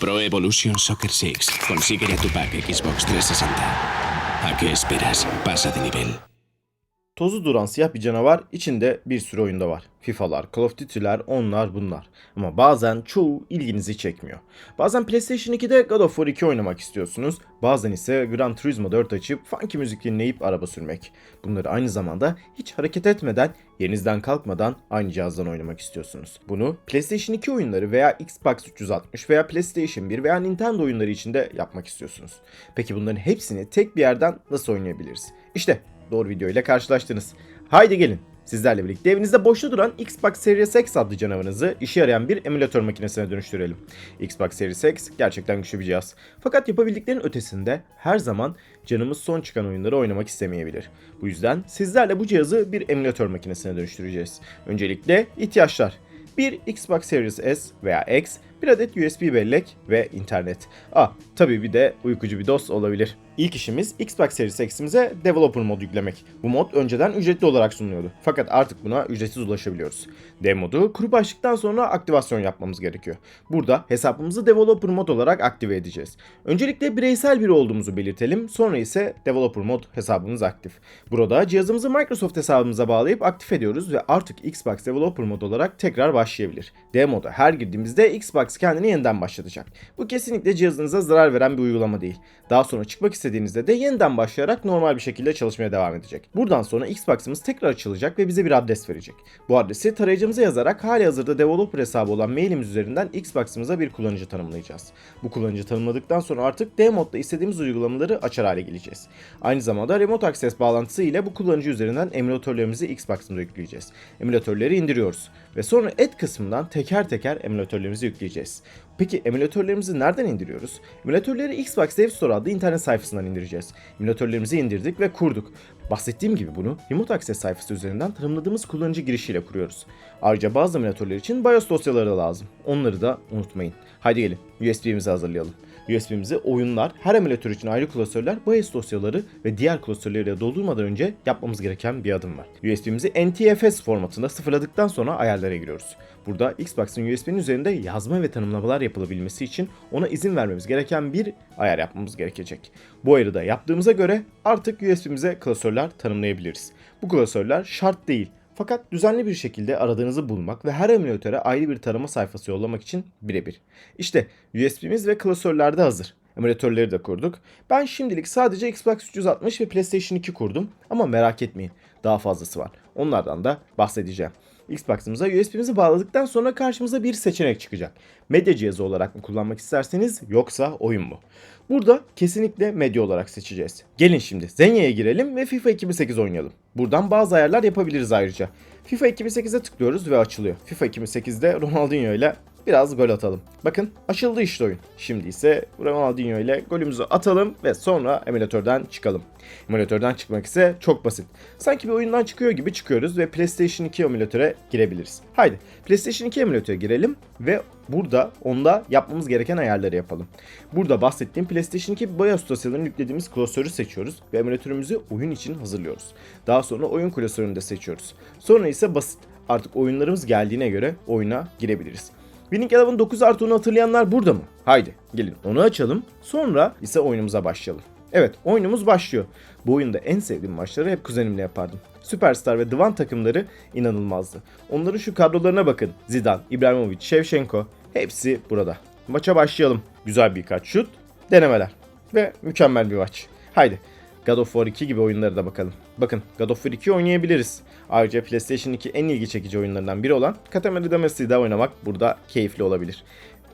Pro Evolution Soccer 6. Consigue ya tu pack Xbox 360. ¿A qué esperas? Pasa de nivel. Tozu duran siyah bir canavar içinde bir sürü oyunda var. FIFA'lar, Call of Duty'ler, onlar bunlar. Ama bazen çoğu ilginizi çekmiyor. Bazen PlayStation 2'de God of War 2 oynamak istiyorsunuz. Bazen ise Gran Turismo 4 açıp funky müzik dinleyip araba sürmek. Bunları aynı zamanda hiç hareket etmeden, yerinizden kalkmadan aynı cihazdan oynamak istiyorsunuz. Bunu PlayStation 2 oyunları veya Xbox 360 veya PlayStation 1 veya Nintendo oyunları içinde yapmak istiyorsunuz. Peki bunların hepsini tek bir yerden nasıl oynayabiliriz? İşte doğru video ile karşılaştınız. Haydi gelin sizlerle birlikte evinizde boşta duran Xbox Series X adlı canavarınızı işe yarayan bir emülatör makinesine dönüştürelim. Xbox Series X gerçekten güçlü bir cihaz. Fakat yapabildiklerinin ötesinde her zaman canımız son çıkan oyunları oynamak istemeyebilir. Bu yüzden sizlerle bu cihazı bir emülatör makinesine dönüştüreceğiz. Öncelikle ihtiyaçlar. Bir Xbox Series S veya X, bir adet USB bellek ve internet. Ah, tabii bir de uykucu bir dost olabilir. İlk işimiz Xbox Series X'imize Developer mod yüklemek. Bu mod önceden ücretli olarak sunuluyordu. Fakat artık buna ücretsiz ulaşabiliyoruz. Dev modu kurup açtıktan sonra aktivasyon yapmamız gerekiyor. Burada hesabımızı Developer mod olarak aktive edeceğiz. Öncelikle bireysel biri olduğumuzu belirtelim. Sonra ise Developer mod hesabımız aktif. Burada cihazımızı Microsoft hesabımıza bağlayıp aktif ediyoruz ve artık Xbox Developer mod olarak tekrar başlayabilir. Dev moda her girdiğimizde Xbox kendini yeniden başlatacak. Bu kesinlikle cihazınıza zarar veren bir uygulama değil. Daha sonra çıkmak istediğinizde de yeniden başlayarak normal bir şekilde çalışmaya devam edecek. Buradan sonra Xbox'ımız tekrar açılacak ve bize bir adres verecek. Bu adresi tarayıcımıza yazarak hali hazırda developer hesabı olan mailimiz üzerinden Xbox'ımıza bir kullanıcı tanımlayacağız. Bu kullanıcı tanımladıktan sonra artık dev modda istediğimiz uygulamaları açar hale geleceğiz. Aynı zamanda Remote Access bağlantısı ile bu kullanıcı üzerinden emülatörlerimizi Xbox'ımıza yükleyeceğiz. Emülatörleri indiriyoruz ve sonra et kısmından teker teker emülatörlerimizi yükleyeceğiz. this. Peki emülatörlerimizi nereden indiriyoruz? Emülatörleri Xbox Dev Store adlı internet sayfasından indireceğiz. Emülatörlerimizi indirdik ve kurduk. Bahsettiğim gibi bunu Remote Access sayfası üzerinden tanımladığımız kullanıcı girişiyle kuruyoruz. Ayrıca bazı emülatörler için BIOS dosyaları da lazım. Onları da unutmayın. Haydi gelin USB'mizi hazırlayalım. USB'mizi oyunlar, her emülatör için ayrı klasörler, BIOS dosyaları ve diğer klasörleriyle doldurmadan önce yapmamız gereken bir adım var. USB'mizi NTFS formatında sıfırladıktan sonra ayarlara giriyoruz. Burada Xbox'ın USB'nin üzerinde yazma ve tanımlamalar yapılabilmesi için ona izin vermemiz gereken bir ayar yapmamız gerekecek. Bu ayarı da yaptığımıza göre artık USB'mize klasörler tanımlayabiliriz. Bu klasörler şart değil. Fakat düzenli bir şekilde aradığınızı bulmak ve her emülatöre ayrı bir tarama sayfası yollamak için birebir. İşte USB'miz ve klasörler de hazır. Emülatörleri de kurduk. Ben şimdilik sadece Xbox 360 ve PlayStation 2 kurdum ama merak etmeyin daha fazlası var. Onlardan da bahsedeceğim. Xbox'ımıza USB'mizi bağladıktan sonra karşımıza bir seçenek çıkacak. Medya cihazı olarak mı kullanmak isterseniz yoksa oyun mu? Burada kesinlikle medya olarak seçeceğiz. Gelin şimdi Zenya'ya girelim ve FIFA 2008 oynayalım. Buradan bazı ayarlar yapabiliriz ayrıca. FIFA 2008'e tıklıyoruz ve açılıyor. FIFA 2008'de Ronaldinho ile biraz gol atalım. Bakın açıldı işte oyun. Şimdi ise Ronaldinho ile golümüzü atalım ve sonra emülatörden çıkalım. Emülatörden çıkmak ise çok basit. Sanki bir oyundan çıkıyor gibi çıkıyoruz ve PlayStation 2 emülatöre girebiliriz. Haydi PlayStation 2 emülatöre girelim ve burada onda yapmamız gereken ayarları yapalım. Burada bahsettiğim PlayStation 2 BIOS dosyalarını yüklediğimiz klasörü seçiyoruz ve emülatörümüzü oyun için hazırlıyoruz. Daha sonra oyun klasörünü de seçiyoruz. Sonra ise basit. Artık oyunlarımız geldiğine göre oyuna girebiliriz. Winning Eleven 9 artı 10'u hatırlayanlar burada mı? Haydi gelin onu açalım. Sonra ise oyunumuza başlayalım. Evet oyunumuz başlıyor. Bu oyunda en sevdiğim maçları hep kuzenimle yapardım. Superstar ve Divan takımları inanılmazdı. Onların şu kadrolarına bakın. Zidane, İbrahimovic, Shevchenko hepsi burada. Maça başlayalım. Güzel birkaç şut, denemeler ve mükemmel bir maç. Haydi God of War 2 gibi oyunlara da bakalım. Bakın God of War 2 oynayabiliriz. Ayrıca PlayStation 2 en ilgi çekici oyunlarından biri olan Katamari Damacy'de oynamak burada keyifli olabilir.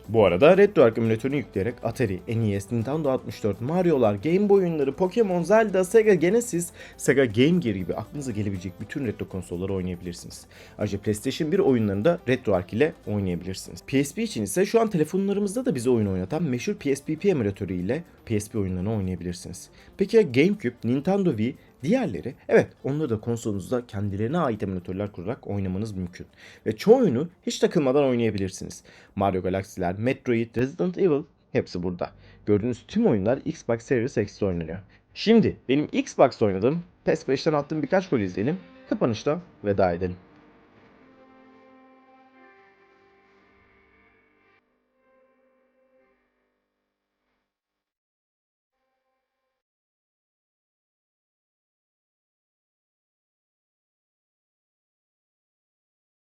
Bu arada RetroArch emülatörünü yükleyerek Atari, NES, Nintendo 64, Mario'lar, Game Boy oyunları, Pokemon, Zelda, Sega Genesis, Sega Game Gear gibi aklınıza gelebilecek bütün retro konsolları oynayabilirsiniz. Ayrıca PlayStation 1 oyunlarını da RetroArch ile oynayabilirsiniz. PSP için ise şu an telefonlarımızda da bize oyun oynatan meşhur PSPP emülatörü ile PSP oyunlarını oynayabilirsiniz. Peki ya GameCube, Nintendo Wii, Diğerleri, evet onları da konsolunuzda kendilerine ait emülatörler kurarak oynamanız mümkün. Ve çoğunu hiç takılmadan oynayabilirsiniz. Mario Galaxy'ler, Metroid, Resident Evil hepsi burada. Gördüğünüz tüm oyunlar Xbox Series X'te oynanıyor. Şimdi benim Xbox'ta oynadığım PES 5'ten attığım birkaç gol izleyelim. Kapanışta veda edelim.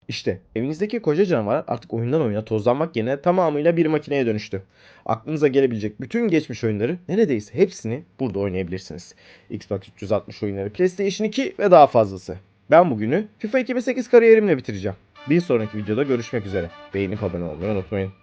İşte evinizdeki koca canavar artık oyundan oyuna tozlanmak yerine tamamıyla bir makineye dönüştü. Aklınıza gelebilecek bütün geçmiş oyunları neredeyse hepsini burada oynayabilirsiniz. Xbox 360 oyunları, PlayStation 2 ve daha fazlası. Ben bugünü FIFA 2008 kariyerimle bitireceğim. Bir sonraki videoda görüşmek üzere. Beğenip abone olmayı unutmayın.